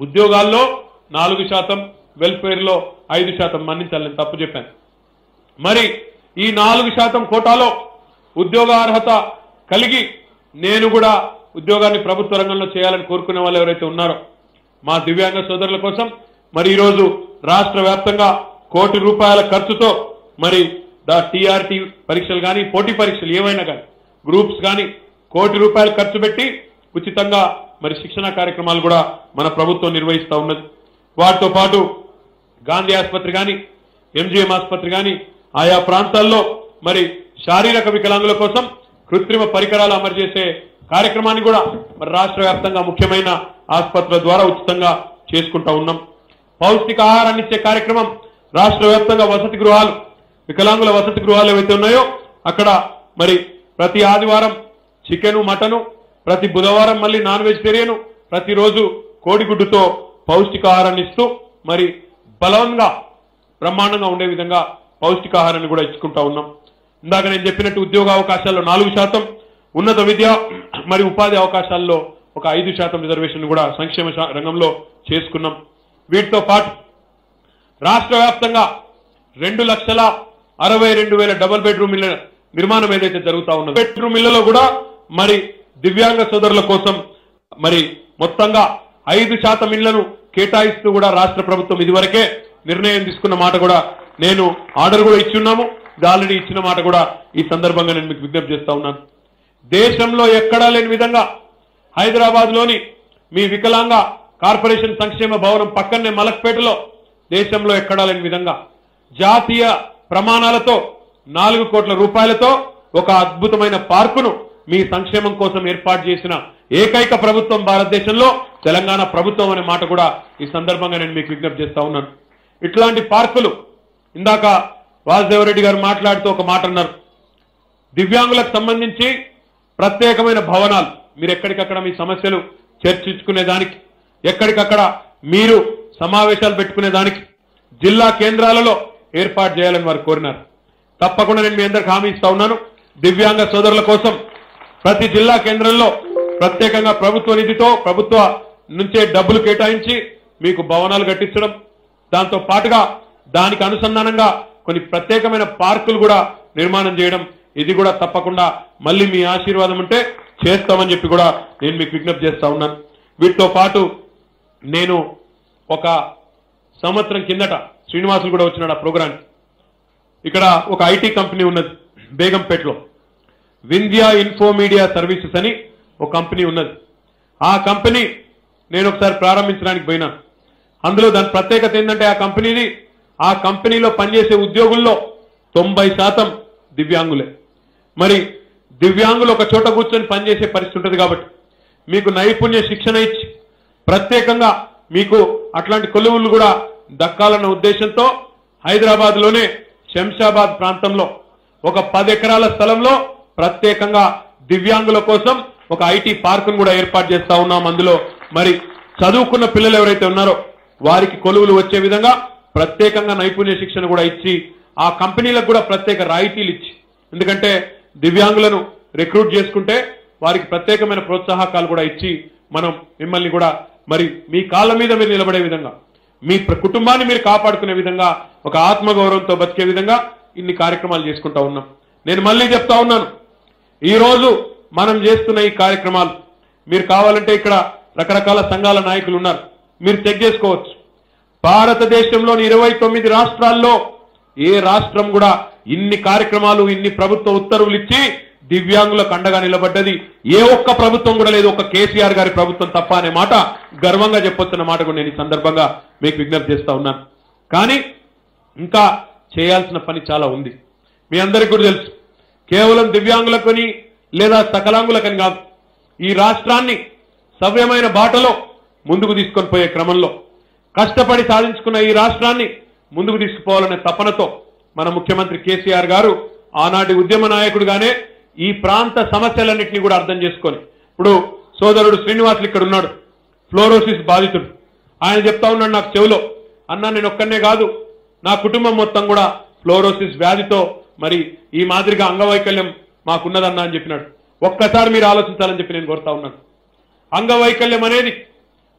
ఉద్యోగాల్లో నాలుగు శాతం వెల్ఫేర్లో ఐదు శాతం మన్నించాలని తప్పు చెప్పాను. మరి ఈ నాలుగు శాతం కోటాలో ఉద్యోగ అర్హత కలిగి నేను కూడా ఉద్యోగాన్ని ప్రభుత్వ రంగంలో చేయాలని కోరుకునే వాళ్ళు ఎవరైతే ఉన్నారో మా దివ్యాంగ సోదరుల కోసం మరి ఈరోజు రాష్ట్ర వ్యాప్తంగా కోటి రూపాయల ఖర్చుతో మరి ద టీఆర్టీ పరీక్షలు కానీ పోటీ పరీక్షలు ఏవైనా కానీ గ్రూప్స్ కానీ కోటి రూపాయలు ఖర్చు పెట్టి ఉచితంగా మరి శిక్షణ కార్యక్రమాలు కూడా మన ప్రభుత్వం నిర్వహిస్తూ ఉన్నది. వాటితో పాటు గాంధీ ఆసుపత్రి కానీ ఎంజీఎం ఆసుపత్రి కానీ ఆయా ప్రాంతాల్లో మరి శారీరక వికలాంగుల కోసం కృత్రిమ పరికరాలు అమలు చేసే కార్యక్రమాన్ని కూడా మరి రాష్ట్ర వ్యాప్తంగా ముఖ్యమైన ఆసుపత్రుల ద్వారా ఉచితంగా చేసుకుంటా ఉన్నాం. పౌష్టిక ఆహారాన్ని ఇచ్చే కార్యక్రమం రాష్ట్ర వ్యాప్తంగా వసతి గృహాలు వికలాంగుల వసతి గృహాలు ఏవైతే ఉన్నాయో అక్కడ మరి ప్రతి ఆదివారం చికెను మటను ప్రతి బుధవారం మళ్ళీ నాన్ వెజిటేరియన్ ప్రతిరోజు కోడిగుడ్డుతో పౌష్టికాహారాన్ని ఇస్తూ మరి బలంగా బ్రహ్మాండంగా ఉండే విధంగా పౌష్టికాహారాన్ని కూడా ఇచ్చుకుంటా ఉన్నాం. ఇందాక నేను చెప్పినట్టు ఉద్యోగ అవకాశాల్లో నాలుగు శాతం ఉన్నత విద్య మరి ఉపాధి అవకాశాల్లో ఒక ఐదు శాతం రిజర్వేషన్ కూడా సంక్షేమ రంగంలో చేసుకున్నాం. వీటితో పాటు రాష్ట్ర వ్యాప్తంగా రెండు లక్షల అరవై రెండు వేల డబుల్ బెడ్రూమ్ ఇళ్ళ నిర్మాణం ఏదైతే జరుగుతా ఉన్నదో బెడ్రూమ్ ఇళ్ళలో కూడా మరి దివ్యాంగ సోదరుల కోసం మరి మొత్తంగా ఐదు శాతం ఇళ్ళను కేటాయిస్తూ కూడా రాష్ట్ర ప్రభుత్వం ఇదివరకే నిర్ణయం తీసుకున్న మాట కూడా నేను ఆర్డర్ కూడా ఇచ్చున్నాము. ఇది ఆల్రెడీ ఇచ్చిన మాట కూడా ఈ సందర్భంగా నేను మీకు విజ్ఞప్తి చేస్తా ఉన్నాను. దేశంలో ఎక్కడా లేని విధంగా హైదరాబాద్లోని మీ వికలాంగ కార్పొరేషన్ సంక్షేమ భవనం పక్కనే మలక్పేటలో దేశంలో ఎక్కడా లేని విధంగా జాతీయ ప్రమాణాలతో నాలుగు కోట్ల రూపాయలతో ఒక అద్భుతమైన పార్కును మీ సంక్షేమం కోసం ఏర్పాటు చేసిన ఏకైక ప్రభుత్వం భారతదేశంలో తెలంగాణ ప్రభుత్వం అనే మాట కూడా ఈ సందర్భంగా నేను మీకు విజ్ఞప్తి చేస్తా ఉన్నాను. ఇట్లాంటి పార్కులు ఇందాక వాసుదేవరెడ్డి గారు మాట్లాడుతూ ఒక మాట అన్నారు. దివ్యాంగులకు సంబంధించి ప్రత్యేకమైన భవనాలు. మీరు ఎక్కడికక్కడ మీ సమస్యలు చర్చించుకునే దానికి ఎక్కడికక్కడ మీరు సమావేశాలు పెట్టుకునే దానికి జిల్లా కేంద్రాలలో ఏర్పాటు చేయాలని వారు కోరినారు. తప్పకుండా నేను మీ అందరికి హామీ ఇస్తా ఉన్నాను. దివ్యాంగ సోదరుల కోసం ప్రతి జిల్లా కేంద్రంలో ప్రత్యేకంగా ప్రభుత్వ నిధితో ప్రభుత్వ నుంచే డబ్బులు కేటాయించి మీకు భవనాలు కట్టించడం. దాంతో పాటుగా దానికి అనుసంధానంగా కొన్ని ప్రత్యేకమైన పార్కులు కూడా నిర్మాణం చేయడం. ఇది కూడా తప్పకుండా మళ్ళీ మీ ఆశీర్వాదం ఉంటే చేస్తామని చెప్పి కూడా నేను మీకు విజ్ఞప్తి చేస్తా ఉన్నాను. వీటితో పాటు నేను ఒక సంవత్సరం కిందట శ్రీనివాసులు కూడా వచ్చినాడు ఆ ప్రోగ్రాంకి. ఇక్కడ ఒక ఐటీ కంపెనీ ఉన్నది బేగంపేటలో. వింధ్యా ఇన్ఫో మీడియా సర్వీసెస్ అని ఒక కంపెనీ ఉన్నది. ఆ కంపెనీ నేను ఒకసారి ప్రారంభించడానికి పోయినాను అందులో దాని ప్రత్యేకత ఏంటంటే ఆ కంపెనీని ఆ కంపెనీలో పనిచేసే ఉద్యోగుల్లో తొంభై శాతం దివ్యాంగులే. మరి దివ్యాంగులు ఒక చోట కూర్చొని పనిచేసే పరిస్థితి ఉంటుంది కాబట్టి మీకు నైపుణ్య శిక్షణ ఇచ్చి ప్రత్యేకంగా మీకు అట్లాంటి కొలువులు కూడా దక్కాలన్న ఉద్దేశంతో హైదరాబాద్లోనే శంషాబాద్ ప్రాంతంలో ఒక పది ఎకరాల స్థలంలో ప్రత్యేకంగా దివ్యాంగుల కోసం ఒక ఐటీ పార్కును కూడా ఏర్పాటు చేస్తా ఉన్నాం అందులో. మరి చదువుకున్న పిల్లలు ఎవరైతే ఉన్నారో వారికి కొలువులు వచ్చే విధంగా ప్రత్యేకంగా నైపుణ్య శిక్షణ కూడా ఇచ్చి ఆ కంపెనీలకు కూడా ప్రత్యేక రాయితీలు ఇచ్చి ఎందుకంటే దివ్యాంగులను రిక్రూట్ చేసుకుంటే వారికి ప్రత్యేకమైన ప్రోత్సాహకాలు కూడా ఇచ్చి మనం మిమ్మల్ని కూడా మరి మీ కాళ్ళ మీద మీరు నిలబడే విధంగా మీ ప్ర- కుటుంబాన్ని మీరు కాపాడుకునే విధంగా ఒక ఆత్మగౌరవంతో బతికే విధంగా ఇన్ని కార్యక్రమాలు చేసుకుంటా ఉన్నాం. నేను మళ్ళీ చెప్తా ఉన్నాను. ఈరోజు మనం చేస్తున్న ఈ కార్యక్రమాలు మీరు కావాలంటే ఇక్కడ రకరకాల సంఘాల నాయకులు ఉన్నారు మీరు చెక్ చేసుకోవచ్చు. భారతదేశంలోని ఇరవై తొమ్మిది రాష్ట్రాల్లో ఏ రాష్ట్రం కూడా ఇన్ని కార్యక్రమాలు ఇన్ని ప్రభుత్వ ఉత్తర్వులు ఇచ్చి దివ్యాంగులకు అండగా నిలబడ్డది? ఏ ఒక్క ప్రభుత్వం కూడా లేదు ఒక కేసీఆర్ గారి ప్రభుత్వం తప్ప అనే మాట గర్వంగా చెప్పొచ్చున్న మాట కూడా నేను ఈ సందర్భంగా మీకు విజ్ఞప్తి చేస్తా ఉన్నాను. కానీ ఇంకా చేయాల్సిన పని చాలా ఉంది. మీ అందరికీ కూడా తెలుసు కేవలం దివ్యాంగులకని లేదా సకలాంగులకని కాదు. ఈ రాష్ట్రాన్ని సవ్యమైన బాటలో ముందుకు తీసుకొని పోయే క్రమంలో కష్టపడి సాధించుకున్న ఈ రాష్ట్రాన్ని ముందుకు తీసుకుపోవాలనే తపనతో మన ముఖ్యమంత్రి కేసీఆర్ గారు ఆనాటి ఉద్యమ నాయకుడుగానే ఈ ప్రాంత సమస్యలన్నింటినీ కూడా అర్థం చేసుకొని ఇప్పుడు సోదరుడు శ్రీనివాసులు ఇక్కడ ఉన్నాడు ఫ్లోరోసిస్ బాధితుడు. ఆయన చెప్తా ఉన్నాడు నాకు చెవిలో అన్నా నేను ఒక్కనే కాదు నా కుటుంబం మొత్తం కూడా ఫ్లోరోసిస్ వ్యాధితో మరి ఈ మాదిరిగా అంగవైకల్యం మాకున్నదన్నా అని చెప్పినాడు. ఒక్కసారి మీరు ఆలోచించాలని చెప్పి నేను కోరుతా ఉన్నాను. అంగవైకల్యం అనేది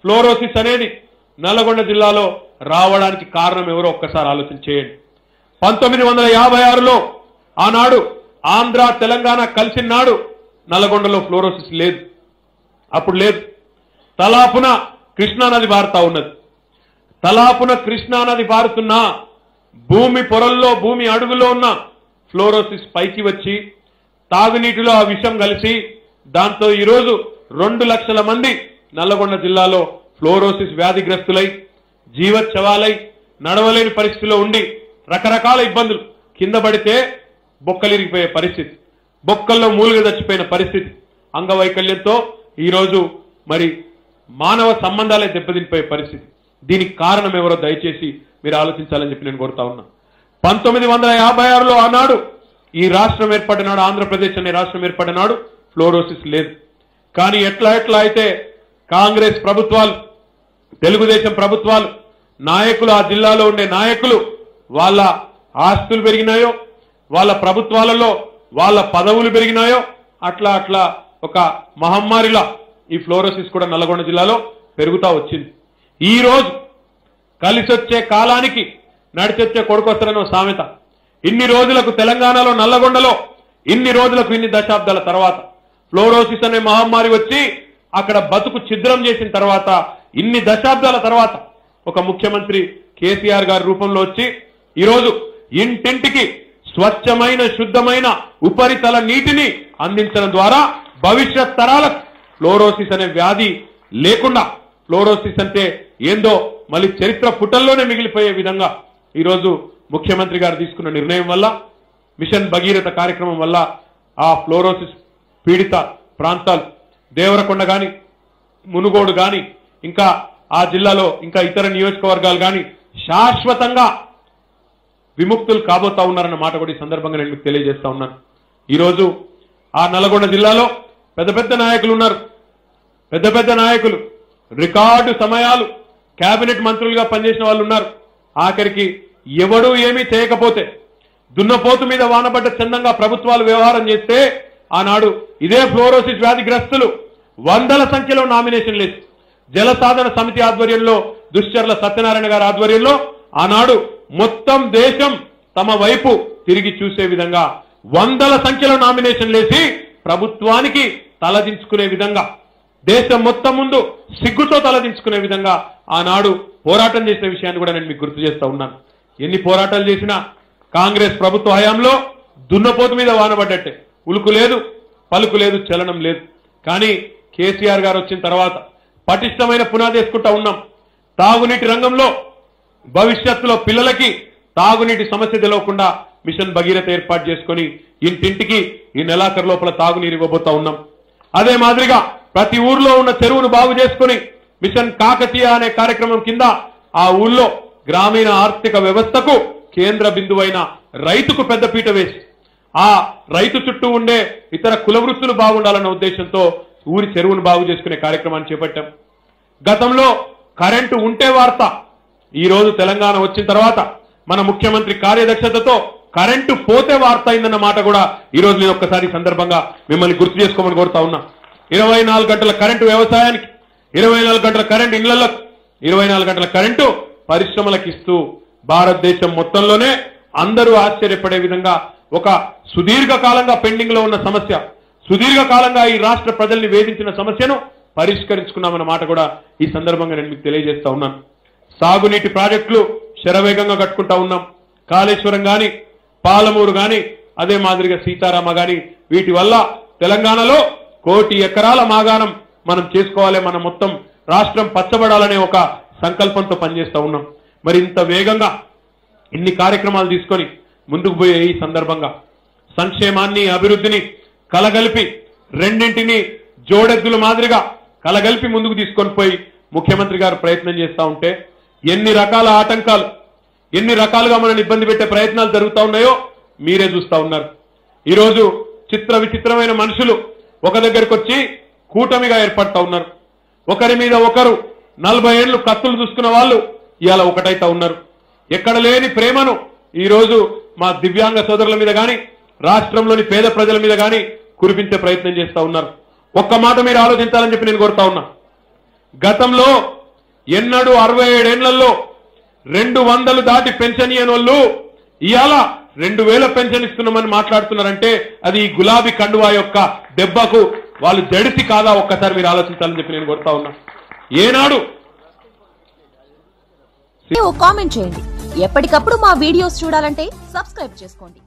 ఫ్లోరోసిస్ అనేది నల్లగొండ జిల్లాలో రావడానికి కారణం ఎవరో ఒక్కసారి ఆలోచన చేయండి. పంతొమ్మిది వందల యాభై ఆరులో ఆనాడు ఆంధ్ర తెలంగాణ కలిసిన నాడు నల్లగొండలో ఫ్లోరోసిస్ లేదు. అప్పుడు లేదు. తలాపున కృష్ణానది పారుతా ఉన్నది. తలాపున కృష్ణానది పారుతున్నా భూమి పొరల్లో భూమి అడుగులో ఉన్న ఫ్లోరోసిస్ పైకి వచ్చి తాగునీటిలో ఆ విషం కలిసి దాంతో ఈరోజు రెండు లక్షల మంది నల్లగొండ జిల్లాలో ఫ్లోరోసిస్ వ్యాధిగ్రస్తులై జీవచ్చవాలై నడవలేని పరిస్థితిలో ఉండి రకరకాల ఇబ్బందులు కింద పడితే బొక్కలిరిగిపోయే పరిస్థితి బొక్కల్లో మూలుగ చచ్చిపోయిన పరిస్థితి అంగవైకల్యంతో ఈరోజు మరి మానవ సంబంధాలే దెబ్బతినిపోయే పరిస్థితి. దీనికి కారణం ఎవరో దయచేసి మీరు ఆలోచించాలని చెప్పి నేను కోరుతా ఉన్నా. పంతొమ్మిది వందల యాభై ఆరులో ఆనాడు ఈ రాష్ట్రం ఏర్పడినాడు ఆంధ్రప్రదేశ్ అనే రాష్ట్రం ఏర్పడినాడు ఫ్లోరోసిస్ లేదు. కానీ ఎట్లా ఎట్లా అయితే కాంగ్రెస్ ప్రభుత్వాలు తెలుగుదేశం ప్రభుత్వాలు నాయకులు ఆ జిల్లాలో ఉండే నాయకులు వాళ్ళ ఆస్తులు పెరిగినాయో వాళ్ళ ప్రభుత్వాలలో వాళ్ళ పదవులు పెరిగినాయో అట్లా అట్లా ఒక మహమ్మారిలా ఈ ఫ్లోరోసిస్ కూడా నల్గొండ జిల్లాలో పెరుగుతా వచ్చింది. ఈరోజు కలిసొచ్చే కాలానికి నడిచొచ్చే కొడుకొస్తారనో సామెత. ఇన్ని రోజులకు తెలంగాణలో నల్లగొండలో ఇన్ని రోజులకు ఇన్ని దశాబ్దాల తర్వాత ఫ్లోరోసిస్ అనే మహమ్మారి వచ్చి అక్కడ బతుకు ఛిద్రం చేసిన తర్వాత ఇన్ని దశాబ్దాల తర్వాత ఒక ముఖ్యమంత్రి కేసీఆర్ గారి రూపంలో వచ్చి ఈరోజు ఇంటింటికి స్వచ్ఛమైన శుద్ధమైన ఉపరితల నీటిని అందించడం ద్వారా భవిష్యత్ తరాలకు ఫ్లోరోసిస్ అనే వ్యాధి లేకుండా ఫ్లోరోసిస్ అంటే ఏందో మళ్ళీ చరిత్ర పుటల్లోనే మిగిలిపోయే విధంగా ఈరోజు ముఖ్యమంత్రి గారు తీసుకున్న నిర్ణయం వల్ల మిషన్ భగీరథ కార్యక్రమం వల్ల ఆ ఫ్లోరోసిస్ పీడిత ప్రాంతాలు దేవరకొండ గాని మునుగోడు గాని ఇంకా ఆ జిల్లాలో ఇంకా ఇతర నియోజకవర్గాలు కానీ శాశ్వతంగా విముక్తులు కాబోతా ఉన్నారన్న మాట కూడా ఈ సందర్భంగా నేను మీకు తెలియజేస్తా ఉన్నాను. ఈరోజు ఆ నల్గొండ జిల్లాలో పెద్ద పెద్ద నాయకులు ఉన్నారు. పెద్ద పెద్ద నాయకులు రికార్డు సమయాలు కేబినెట్ మంత్రులుగా పనిచేసిన వాళ్ళు ఉన్నారు. ఆఖరికి ఎవడూ ఏమీ చేయకపోతే దున్నపోతు మీద వానబడ్డ చందంగా ప్రభుత్వాలు వ్యవహారం చేస్తే ఆనాడు ఇదే ఫ్లోరోసిస్ వ్యాధిగ్రస్తులు వందల సంఖ్యలో నామినేషన్ లేదు జలసాధన సమితి ఆధ్వర్యంలో దుశ్చర్ల సత్యనారాయణ గారి ఆధ్వర్యంలో ఆనాడు మొత్తం దేశం తమ వైపు తిరిగి చూసే విధంగా వందల సంఖ్యలో నామినేషన్ లేచి ప్రభుత్వానికి తలదించుకునే విధంగా దేశం మొత్తం ముందు సిగ్గుతో తలదించుకునే విధంగా ఆనాడు పోరాటం చేసిన విషయాన్ని కూడా నేను మీకు గుర్తు చేస్తా ఉన్నాను. ఎన్ని పోరాటాలు చేసినా కాంగ్రెస్ ప్రభుత్వ హయాంలో దున్నపోతు మీద వానబడ్డట్టే ఉలుకు లేదు పలుకు లేదు చలనం లేదు. కానీ కేసీఆర్ గారు వచ్చిన తర్వాత పటిష్టమైన పునాది వేసుకుంటా ఉన్నాం. తాగునీటి రంగంలో భవిష్యత్తులో పిల్లలకి తాగునీటి సమస్య తెలవకుండా మిషన్ భగీరథ ఏర్పాటు చేసుకొని ఇంటింటికి ఈ నెలాఖరు లోపల తాగునీరు ఇవ్వబోతా ఉన్నాం. అదే మాదిరిగా ప్రతి ఊర్లో ఉన్న చెరువును బాగు చేసుకుని మిషన్ కాకతీయ అనే కార్యక్రమం కింద ఆ ఊళ్ళో గ్రామీణ ఆర్థిక వ్యవస్థకు కేంద్ర బిందువైన రైతుకు పెద్దపీట వేసి ఆ రైతు చుట్టూ ఉండే ఇతర కుల వృత్తులు బాగుండాలన్న ఉద్దేశంతో ఊరి చెరువును బాగు చేసుకునే కార్యక్రమాన్ని చేపట్టాం. గతంలో కరెంటు ఉంటే వార్త ఈ రోజు తెలంగాణ వచ్చిన తర్వాత మన ముఖ్యమంత్రి కార్యదక్షతతో కరెంటు పోతే వార్త అయిందన్న మాట కూడా ఈ నేను ఒక్కసారి సందర్భంగా మిమ్మల్ని గుర్తు చేసుకోమని కోరుతా ఉన్నా. ఇరవై నాలుగు గంటల కరెంటు వ్యవసాయానికి ఇరవై నాలుగు గంటల కరెంట్ ఇళ్ళలో ఇరవై నాలుగు గంటల కరెంటు పరిశ్రమలకు ఇస్తూ భారతదేశం మొత్తంలోనే అందరూ ఆశ్చర్యపడే విధంగా ఒక సుదీర్ఘకాలంగా పెండింగ్లో ఉన్న సమస్య సుదీర్ఘకాలంగా ఈ రాష్ట్ర ప్రజల్ని వేధించిన సమస్యను పరిష్కరించుకున్నామన్న మాట కూడా ఈ సందర్భంగా నేను మీకు తెలియజేస్తా ఉన్నాను. సాగునీటి ప్రాజెక్టులు శరవేగంగా కట్టుకుంటా ఉన్నాం. కాళేశ్వరం గాని పాలమూరు గాని అదే మాదిరిగా సీతారామ గాని వీటి వల్ల తెలంగాణలో కోటి ఎకరాల మాగాణం మనం చేసుకోవాలి మన మొత్తం రాష్ట్రం పచ్చబడాలనే ఒక సంకల్పంతో పనిచేస్తూ ఉన్నాం. మరి ఇంత వేగంగా ఇన్ని కార్యక్రమాలు తీసుకొని ముందుకు పోయే ఈ సందర్భంగా సంక్షేమాన్ని అభివృద్ధిని కలగలిపి రెండింటిని జోడెద్దుల మాదిరిగా కలగలిపి ముందుకు తీసుకొని పోయి ముఖ్యమంత్రి గారు ప్రయత్నం చేస్తా ఉంటే ఎన్ని రకాల ఆటంకాలు ఎన్ని రకాలుగా మనల్ని ఇబ్బంది పెట్టే ప్రయత్నాలు జరుగుతా ఉన్నాయో మీరే చూస్తా ఉన్నారు. ఈరోజు చిత్ర విచిత్రమైన మనుషులు ఒక దగ్గరకు వచ్చి కూటమిగా ఏర్పడతా ఉన్నారు. ఒకరి మీద ఒకరు నలభై ఏళ్ళు కత్తులు చూసుకున్న వాళ్ళు ఇవాళ ఒకటైతా ఉన్నారు. ఎక్కడ లేని ప్రేమను ఈరోజు మా దివ్యాంగ సోదరుల మీద కానీ రాష్ట్రంలోని పేద ప్రజల మీద కానీ కురిపించే ప్రయత్నం చేస్తా ఉన్నారు. ఒక్క మాట మీరు ఆలోచించాలని చెప్పి నేను కోరుతా ఉన్నా. గతంలో ఎన్నడూ అరవై ఏడేళ్ళలో రెండు వందలు దాటి పెన్షన్ ఇయ్యని వాళ్ళు ఇవాళ రెండు వేల పెన్షన్ ఇస్తున్నామని మాట్లాడుతున్నారంటే అది ఈ గులాబీ కండువా యొక్క దెబ్బకు వాళ్ళు దడితి కాదా ఒక్కసారి మీరు ఆలోచించాలని చెప్పి నేను కొడతా ఉన్నా. ఏనాడు కామెంట్ చేయండి. ఎప్పటికప్పుడు మా వీడియోస్ చూడాలంటే సబ్స్క్రైబ్ చేసుకోండి.